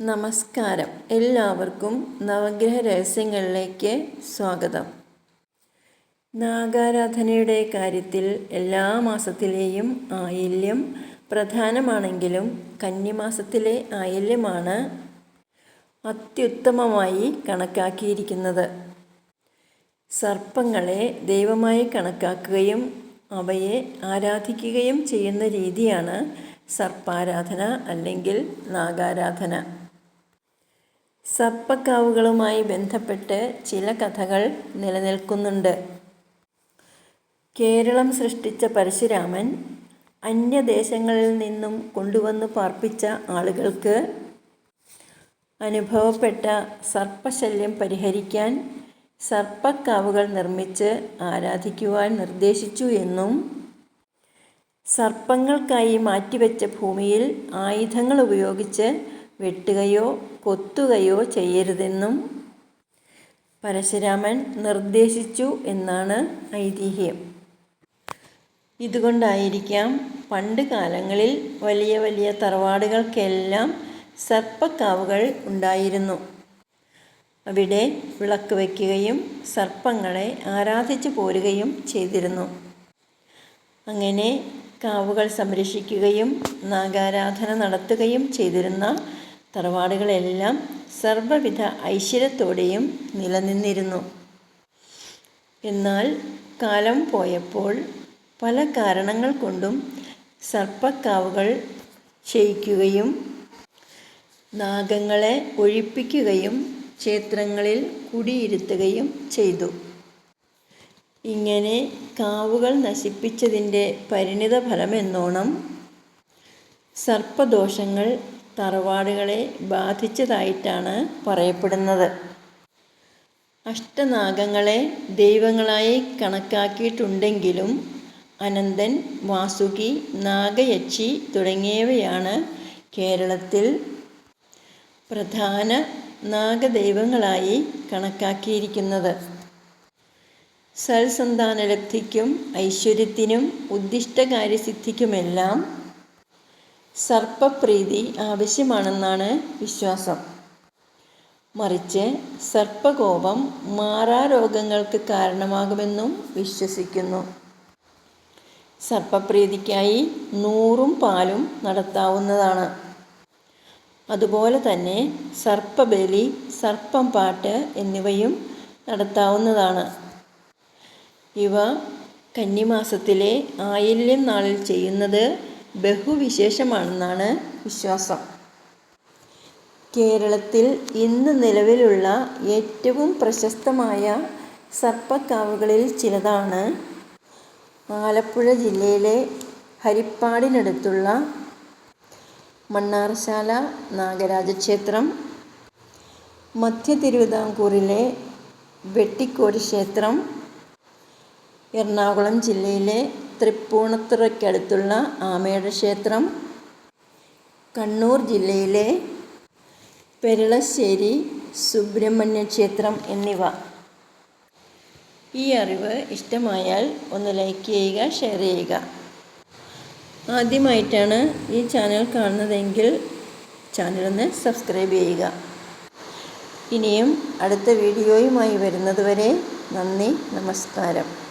നമസ്കാരം. എല്ലാവർക്കും നവഗ്രഹ രഹസ്യങ്ങളിലേക്ക് സ്വാഗതം. നാഗാരാധനയുടെ കാര്യത്തിൽ എല്ലാ മാസത്തിലെയും ആയില്യം പ്രധാനമാണെങ്കിലും കന്നിമാസത്തിലെ ആയില്യമാണ് അത്യുത്തമമായി കണക്കാക്കിയിരിക്കുന്നത്. സർപ്പങ്ങളെ ദൈവമായി കണക്കാക്കുകയും അവയെ ആരാധിക്കുകയും ചെയ്യുന്ന രീതിയാണ് സർപ്പാരാധന അല്ലെങ്കിൽ നാഗാരാധന. സർപ്പക്കാവുകളുമായി ബന്ധപ്പെട്ട് ചില കഥകൾ നിലനിൽക്കുന്നുണ്ട്. കേരളം സൃഷ്ടിച്ച പരശുരാമൻ അന്യദേശങ്ങളിൽ നിന്നും കൊണ്ടുവന്ന് പാർപ്പിച്ച ആളുകൾക്ക് അനുഭവപ്പെട്ട സർപ്പശല്യം പരിഹരിക്കാൻ സർപ്പക്കാവുകൾ നിർമ്മിച്ച് ആരാധിക്കുവാൻ നിർദ്ദേശിച്ചു എന്നും സർപ്പങ്ങൾക്കായി മാറ്റിവെച്ച ഭൂമിയിൽ ആയുധങ്ങൾ ഉപയോഗിച്ച് വെട്ടുകയോ കൊത്തുകയോ ചെയ്യരുതെന്നും പരശുരാമൻ നിർദ്ദേശിച്ചു എന്നാണ് ഐതിഹ്യം. ഇതുകൊണ്ടായിരിക്കാം പണ്ട് കാലങ്ങളിൽ വലിയ വലിയ തറവാടുകൾക്കെല്ലാം സർപ്പക്കാവുകൾ ഉണ്ടായിരുന്നു. അവിടെ വിളക്ക് വയ്ക്കുകയും സർപ്പങ്ങളെ ആരാധിച്ചു പോരുകയും ചെയ്തിരുന്നു. അങ്ങനെ കാവുകൾ സംരക്ഷിക്കുകയും നാഗാരാധന നടത്തുകയും ചെയ്തിരുന്ന തറവാടുകളെല്ലാം സർവവിധ ഐശ്വര്യത്തോടെയും നിലനിന്നിരുന്നു. എന്നാൽ കാലം പോയപ്പോൾ പല കാരണങ്ങൾ കൊണ്ടും സർപ്പക്കാവുകൾ ക്ഷയിക്കുകയും നാഗങ്ങളെ ഒഴിപ്പിക്കുകയും ക്ഷേത്രങ്ങളിൽ കുടിയിരുത്തുകയും ചെയ്തു. ഇങ്ങനെ കാവുകൾ നശിപ്പിച്ചതിന്റെ പരിണിത ഫലമെന്നോണം സർപ്പദോഷങ്ങൾ തറവാടുകളെ ബാധിച്ചതായിട്ടാണ് പറയപ്പെടുന്നത്. അഷ്ടനാഗങ്ങളെ ദൈവങ്ങളായി കണക്കാക്കിയിട്ടുണ്ടെങ്കിലും അനന്തൻ വാസുകി നാഗയക്ഷി തുടങ്ങിയവയാണ് കേരളത്തിൽ പ്രധാന നാഗദൈവങ്ങളായി കണക്കാക്കിയിരിക്കുന്നത്. സൽസന്താനലബ്ധിക്കും ഐശ്വര്യത്തിനും ഉദ്ദിഷ്ടകാര്യസിദ്ധിക്കുമെല്ലാം സർപ്പപ്രീതി ആവശ്യമാണെന്നാണ് വിശ്വാസം. മറിച്ച് സർപ്പകോപം മാറാരോഗങ്ങൾക്ക് കാരണമാകുമെന്നും വിശ്വസിക്കുന്നു. സർപ്പപ്രീതിക്കായി നൂറും പാലും നടത്താവുന്നതാണ്. അതുപോലെ തന്നെ സർപ്പബലി സർപ്പം പാട്ട് എന്നിവയും നടത്താവുന്നതാണ്. ഇവ കന്നിമാസത്തിലെ ആയില്യം നാളിൽ ചെയ്യുന്നത് ബഹുവിശേഷമാണെന്നാണ് വിശ്വാസം. കേരളത്തിൽ ഇന്ന് നിലവിലുള്ള ഏറ്റവും പ്രശസ്തമായ സർപ്പക്കാവുകളിൽ ചിലതാണ്. ആലപ്പുഴ ജില്ലയിലെ ഹരിപ്പാടിനടുത്തുള്ള മണ്ണാർശാല നാഗരാജ ക്ഷേത്രം മധ്യ തിരുവിതാംകൂറിലെ വെട്ടിക്കോട് ക്ഷേത്രം എറണാകുളം ജില്ലയിലെ തൃപ്പൂണിത്തുറയ്ക്കടുത്തുള്ള ആമയുടെ ക്ഷേത്രം കണ്ണൂർ ജില്ലയിലെ പെരളശ്ശേരി സുബ്രഹ്മണ്യ ക്ഷേത്രം എന്നിവ. ഈ അറിവ് ഇഷ്ടമായാൽ ഒന്ന് ലൈക്ക് ചെയ്യുക ഷെയർ ചെയ്യുക. ആദ്യമായിട്ടാണ് ഈ ചാനൽ കാണുന്നതെങ്കിൽ ചാനലൊന്ന് സബ്സ്ക്രൈബ് ചെയ്യുക. ഇനിയും അടുത്ത വീഡിയോയുമായി വരുന്നതുവരെ നന്ദി നമസ്കാരം.